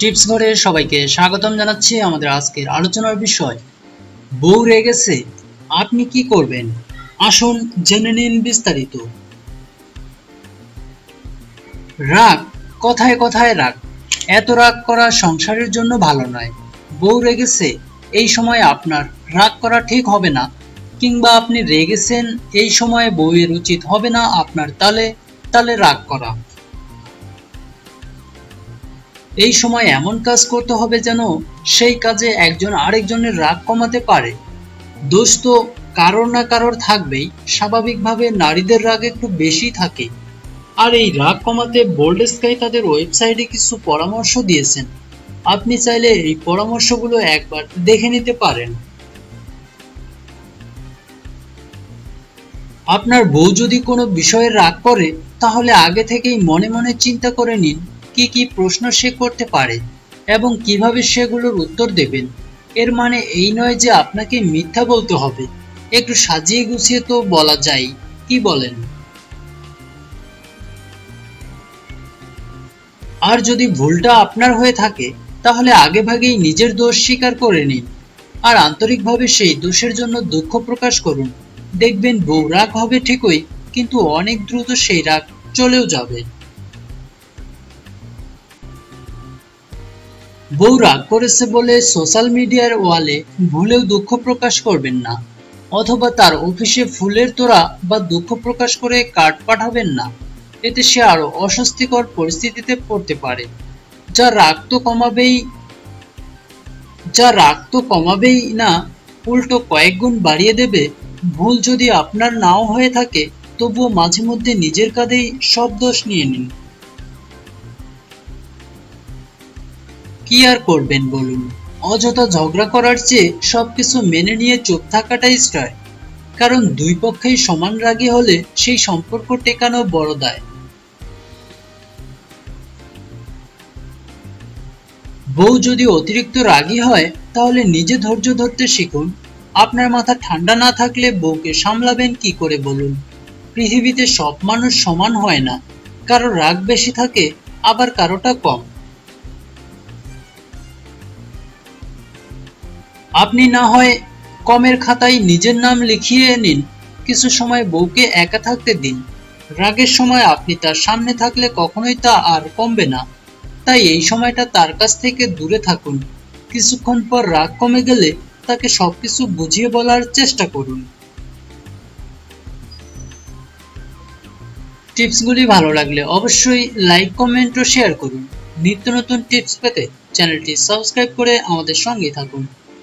Tips ঘরে সবাইকে স্বাগতম জানাচ্ছি আমাদের আজকের আলোচনার বিষয়। বউ রেগেছে আপনি কি করবেন? আসুন জেনে নিন বিস্তারিত। রাগ, কথায় কথায় রাগ। এত রাগ করা সংসারের জন্য ভালো নয়। বউ রেগেছে এই সময় আপনার রাগ করা ঠিক হবে না। কিংবা আপনি রেগেছেন, এই সময় বউয়ের উচিত হবে না আপনার তালে তালে রাগ করা। এই সময় এমন কাজ করতে হবে যেন সেই কাজে একজন আরেকজনের রাগ কমাতে পারে। দোষ তো কারোর না কারোর থাকবেই, স্বাভাবিকভাবে নারীদের রাগ একটু বেশি থাকে। আর এই রাগ কমাতে বোল্ড স্কাই তাদের ওয়েবসাইটে কিছু পরামর্শ দিয়েছেন। আপনি চাইলে এই পরামর্শগুলো একবার দেখে নিতে পারেন। আপনার বউ যদি কোনো বিষয়ে রাগ করে, তাহলে আগে থেকেই মনে মনে চিন্তা করে নিন। কি কি প্রশ্ন সে করতে পারে এবং কীভাবে সেগুলোর উত্তর দেবেন? এর মানে এই নয় যে আপনাকে মিথ্যা বলতে হবে। একটু সাজিয়ে গুছিয়ে তো বলা যায়, কি বলেন? আর যদি ভুলটা আপনার হয়ে থাকে, তাহলে আগে ভাগেই নিজের দোষ স্বীকার করে নিন। আর আন্তরিকভাবে সেই দোষের জন্য দুঃখ প্রকাশ করুন। দেখবেন বউ রাগ হবে ঠিকই, কিন্তু অনেক দ্রুত সেই রাগ চলেও যাবে। বউ রাগ করেছে বলে সোশ্যাল মিডিয়ার ওয়ালে ভুলেও দুঃখ প্রকাশ করবেন না, অথবা তার অফিসে ফুলের তোড়া বা দুঃখ প্রকাশ করে কার্ড পাঠাবেন না। এতে সে আরও অস্বস্তিকর পরিস্থিতিতে পড়তে পারে। যা রাগ তো কমাবেই, যা রাগ তো কমাবেই না, উল্টো কয়েক গুণ বাড়িয়ে দেবে। ভুল যদি আপনার নাও হয়ে থাকে, তবুও মাঝে মধ্যে নিজের কাঁধেই সব দোষ নিয়ে নিন। কি আর করবেন বলুন? অযথা ঝগড়া করার চেয়ে সবকিছু মেনে নিয়ে চুপ থাকাটাই শ্রেয়। কারণ দুই পক্ষেই সমান রাগী হলে সেই সম্পর্ক টেকানো বড় দায়। বউ যদি অতিরিক্ত রাগী হয়, তাহলে নিজে ধৈর্য ধরতে শিখুন। আপনার মাথা ঠান্ডা না থাকলে বউকে সামলাবেন কি করে বলুন? পৃথিবীতে সব মানুষ সমান হয় না। কারও রাগ বেশি থাকে, আবার কারোটা কম। আপনি না হয় কমের খাতায় নিজের নাম লিখিয়ে নিন। কিছু সময় বউকে একা থাকতে দিন। রাগের সময় আপনি তার সামনে থাকলে কখনোই তা আর কমবে না। তাই এই সময়টা তার কাছ থেকে দূরে থাকুন। কিছুক্ষণ পর রাগ কমে গেলে তাকে সবকিছু বুঝিয়ে বলার চেষ্টা করুন। টিপসগুলি ভালো লাগলে অবশ্যই লাইক, কমেন্ট ও শেয়ার করুন। নিত্য নতুন টিপস পেতে চ্যানেলটি সাবস্ক্রাইব করে আমাদের সঙ্গে থাকুন।